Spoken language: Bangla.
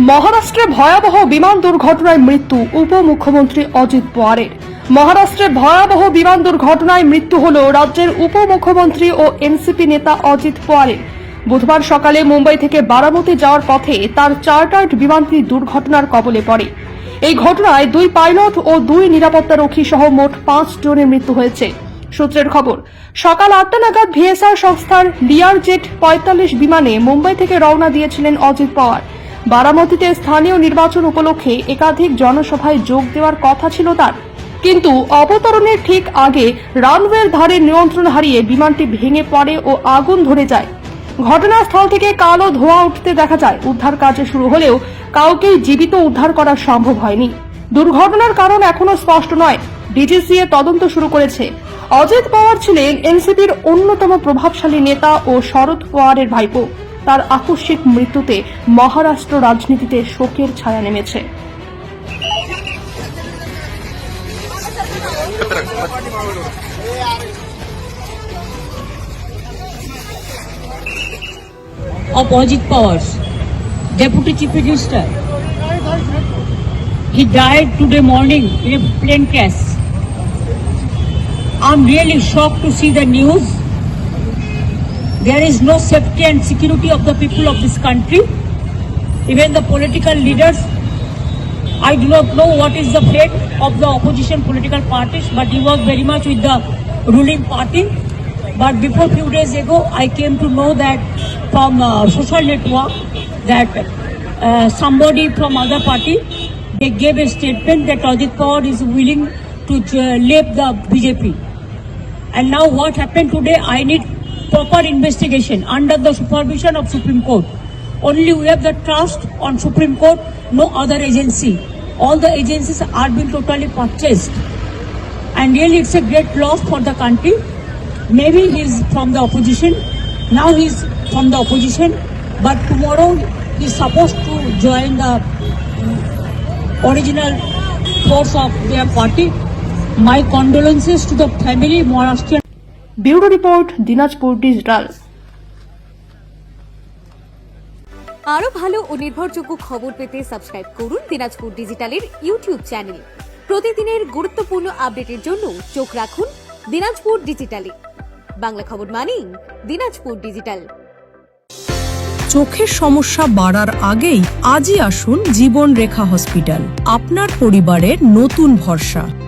মহারাষ্ট্রে ভয়াবহ বিমান দুর্ঘটনায় মৃত্যু উপমুখ্যমন্ত্রী অজিত পাওয়ারের। মহারাষ্ট্রে ভয়াবহ বিমান দুর্ঘটনায় মৃত্যু হল রাজ্যের উপমুখ্যমন্ত্রী ও এনসিপি নেতা অজিত পাওয়ারের। বুধবার সকালে মুম্বাই থেকে বারামতি যাওয়ার পথে তার চার্টার্ড বিমানটি দুর্ঘটনার কবলে পড়ে। এই ঘটনায় দুই পাইলট ও দুই নিরাপত্তা রক্ষী সহ মোট পাঁচ জনের মৃত্যু হয়েছে। সূত্রের খবর, সকাল আটটা নাগাদ ভিএসআর সংস্থার লিয়ার জেট পঁয়তাল্লিশ বিমানে মুম্বাই থেকে রওনা দিয়েছিলেন অজিত পাওয়ার। বারামতিতে স্থানীয় নির্বাচন উপলক্ষে একাধিক জনসভায় যোগ দেওয়ার কথা ছিল তার। কিন্তু অবতরণের ঠিক আগে রানওয়ের ধারে নিয়ন্ত্রণ হারিয়ে বিমানটি ভেঙে পড়ে ও আগুন ধরে যায়। ঘটনাস্থল থেকে কালো ধোঁয়া উঠতে দেখা যায়। উদ্ধার কাজ শুরু হলেও কাউকেই জীবিত উদ্ধার করা সম্ভব হয়নি। দুর্ঘটনার কারণ এখনও স্পষ্ট নয়। ডিজিসিএ তদন্ত শুরু করেছে। অজিত পাওয়ার ছিলেন এনসিপির অন্যতম প্রভাবশালী নেতা ও শরদ পাওয়ারের ভাইপো। তার আকস্মিক মৃত্যুতে মহারাষ্ট্র রাজনীতিতে শোকের ছায়া নেমেছে Ajit Powers, Deputy Chief Minister. He died today morning in a plane crash. I'm really shocked to see the news. There is no safety and security of the people of this country. Even the political leaders. I do not know what is the fate of the opposition political parties, but he was very much with the ruling party. But before few days ago, I came to know that from uh, social network that uh, somebody from other party they gave a statement that Ajit Pawar is willing to uh, leave the BJP. And now what happened today? I need proper investigation under the supervision of Supreme Court. Only we have the trust on Supreme Court, no other agency. All the agencies are being totally purchased. And really it's a great loss for the country. Maybe he's from the opposition. Now he's from the opposition. But tomorrow he's supposed to join the mm, original force of their party. My condolences to the family, Maharashtrian bureau report Dinajpur digital. আরও ভালো ও নির্ভরযোগ্য খবর পেতে সাবস্ক্রাইব করুন দিনাজপুর ডিজিটালের ইউটিউব চ্যানেল। প্রতিদিনের গুরুত্বপূর্ণ আপডেটের জন্য চোখ রাখুন দিনাজপুর ডিজিটালে। বাংলা খবর মানেই দিনাজপুর ডিজিটাল। চোখের সমস্যা বাড়ার আগেই আজই আসুন জীবন রেখা হসপিটাল। আপনার পরিবারের নতুন ভরসা।